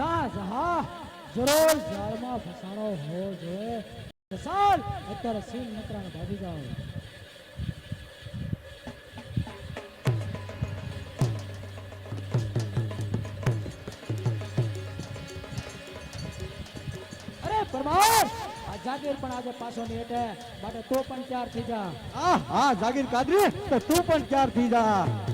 શાહજહાં જરૂર જાળમાં ફસાણો હોવો જોઈએ. ચાલ અત્યારે સીન મિત્રાને ભાગી જાઓ. અરે, પરમાર જાગીર પણ આજે પાછો નહીં હટે માટે તું પણ ત્યાર થઈ જા. આ હા જાગીર કાદરી, તો તું પણ ત્યાર થઈ જા.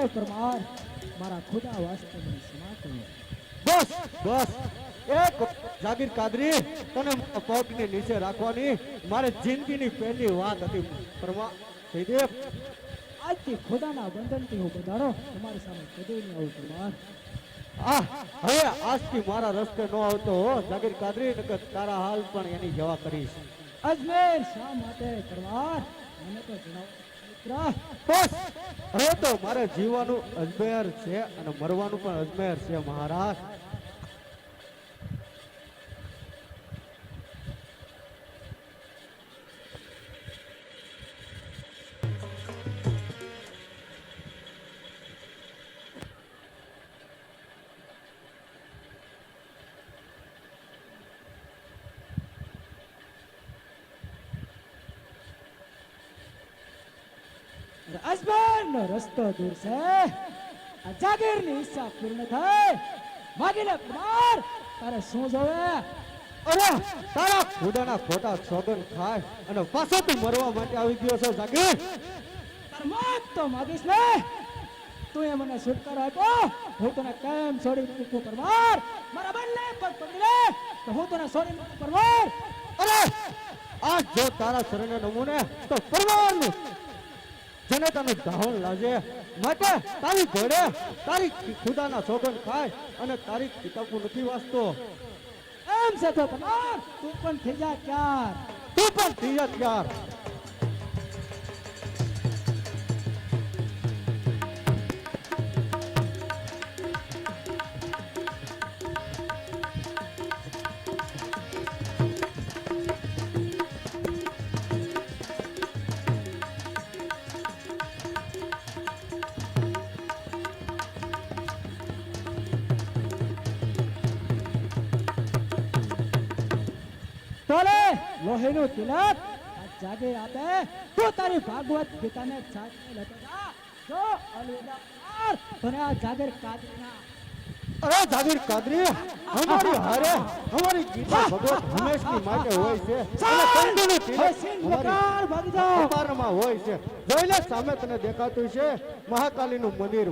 અરે પરમાર મારા ખુદા વાસ્તે મને ક્ષમા કરો. બસ બસ. એક જાગીર કાદરી તને પગની નીચે રાખવાની. મારે જિંદગીની પહેલી વાત હતી. પરમા જયદેવ. આજથી ખુદાના બંધનથી હું બંધાણો તમારી સામે કદી નહીં આવું પરમાર આ હવે આજથી મારા રસ્તે ન આવતો હો જાગીર કાદરી નકર તારા હાલ પણ એની જવા કરીશ. અજમેર શા માટે? પરમાર મને તો જણાવો. બસ. હવે તો મારે જીવવાનું અજમેર છે અને મરવાનું પણ અજમેર છે મહારાજ. અજમેર નો રસ્તો દૂર છે. આ જાગીરની ઈચ્છા પૂર્ણ થાય. માગી લે પરમાર તારે શું જોવે? અરે, તારા ખુદાના ખોટા સોગન ખાય અને પાછો તું મરવા માટે આવી ગયો છો, જાગીર. તાર મોત તો માગીશ ને. તું એ મને છુટકારો આપ્યો. હું તને કેમ છોડી મૂકું પરમાર મારા બંને પગ પકડી તો હું તને છોડી મૂકું પરમાર અરે આ જો તારા શરણે નમૂને, તો પરવાનું જેને તને ધાવણ લાગે. માટે તારી ઘોડે તારી ખુદાના સોગન ખાય અને તારી કિતાબો નથી વાંચતો. એમ છે તો તું પણ થઈ જા ક્યાર તું પણ ત્રીજા ત્યાર. તોલે લોહીનું તિલક. જાગે આપે. તું તારી ભાગવત ગીતાને સાચી લેતો જા. જો અલવિદા તને આ જાગીર કાદરીના. અરે જાગીર કાદરી અમારી હારે અમારી ગીતા ભગવત હંમેશની માટે હોય છે. અને કંદોનું તિલક અમારી બકાર ભાગી હોય છે. જોઈ લે સામે તને દેખાતું છે. મહાકાલીનું મંદિર